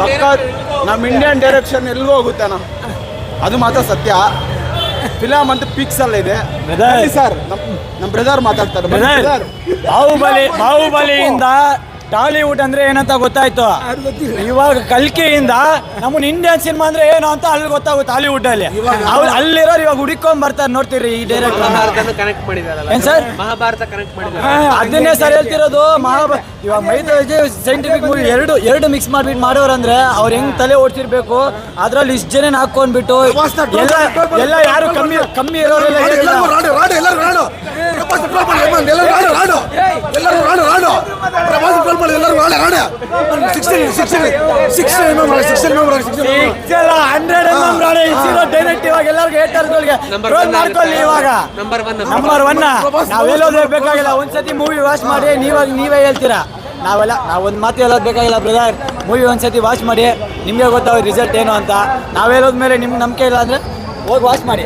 ಸಖತ್ ನಮ್ಮ Indian direction ಎಲ್ಲಿಗೂ ಹೋಗುತ್ತಾನ ಅದು ಮಾತ್ರ ಸತ್ಯ. ಫಿಲಮ್ ಅಂತ ಪಿಕ್ಸ್ ಅಲ್ಲ ಇದೆ. ಸರ್ ನಮ್ಮ ನಮ್ಮ ಬ್ರದರ್ ಮಾತಾಡ್ತಾರೆ. ಬಾಹುಬಲಿ ಬಾಹುಬಲಿಯಿಂದ ಟಾಲಿವುಡ್ ಅಂದ್ರೆ ಏನಂತ ಗೊತ್ತಾಯ್ತು? ಇವಾಗ ಕಲ್ಕಿಯಿಂದ ನಮ್ಮನ್ ಇಂಡಿಯನ್ ಸಿನಿಮಾ ಅಂದ್ರೆ ಏನು ಅಂತ ಅಲ್ಲಿ ಗೊತ್ತಾಗುತ್ತೆ ಟಾಲಿವುಡ್ ಅಲ್ಲಿ. ಅವ್ರು ಅಲ್ಲಿರೋರು ಇವಾಗ ಹುಡುಕೊಂಡ್ ಬರ್ತಾರೆ ನೋಡ್ತೀರಿ ಈ ಡೈರೆಕ್ಟರ್ ಮಹಾಭಾರತನ ಕನೆಕ್ಟ್ ಮಾಡಿದಾರಲ್ಲ ಏನ್ ಸರ್? ಮಹಾಭಾರತ ಕನೆಕ್ಟ್ ಮಾಡಿದಾರೆ ಅದನ್ನೇ ಸರ್ ಹೇಳ್ತಿರೋದು ಮಹಾಭಾರತ ಇವಾಗ ಮೈಥಾಲಜಿ ಸೈಂಟಿಫಿಕ್ ಮೂವಿ ಎರಡು ಎರಡು ಮಿಕ್ಸ್ ಮಾಡ್ಬಿಟ್ಟು ಮಾಡೋರಂದ್ರೆ ಅವ್ರು ಹೆಂಗ್ ತಲೆ ಓಡ್ತಿರ್ಬೇಕು ಅದ್ರಲ್ಲಿ ಇಷ್ಟು ಜನ ಹಾಕೊಂಡ್ಬಿಟ್ಟು ಎಲ್ಲ ಎಲ್ಲ ಯಾರು ಕಮ್ಮಿ ಕಮ್ಮಿ ಇರೋರೆಲ್ಲ ప్రపంచ ఎల్లరు రాడు రాడు సిక్స్టీన్ సిక్స్టీన్ సిక్స్టీన్ ఏమో సిక్స్టీన్ ఏమో సిక్స్టీన్ Six ಅಲ್ಲ, 100 mm ನೋಡಿ, ಇಷ್ಟಿರೋ direct ಇವಾಗ ಎಲ್ಲರಿಗೂ haters-ಗಳಿಗೆ Number troll one ಮಾಡ್ಕೊಳ್ಳಿ ಇವಾಗ ನಂಬರ್ ಒನ್ ನಂಬರ್ ಒನ್ ನಾವ್ ಹೇಳೋದೇ ಬೇಕಾಗಿಲ್ಲ ಒಂದ್ಸತಿ ಮೂವಿ ವಾಚ್ ಮಾಡಿ ನೀವಾಗ ನೀವೇ ಹೇಳ್ತೀರಾ ನಾವೆಲ್ಲ ನಾವ್ ಒಂದ್ ಮಾತು ಹೇಳೋದು ಬೇಕಾಗಿಲ್ಲ ಬ್ರದರ್ ಮೂವಿ ಒಂದ್ಸತಿ ವಾಚ್ ಮಾಡಿ ನಿಮ್ಗೆ ಗೊತ್ತಾಗ ರಿಸಲ್ಟ್ ಏನು ಅಂತ ನಾವ್ ಹೇಳೋದ್ಮೇಲೆ ನಿಮ್ಗೆ ನಂಬಿಕೆ ಇಲ್ಲ ಅಂದ್ರೆ ಹೋಗಿ ವಾಚ್ ಮಾಡಿ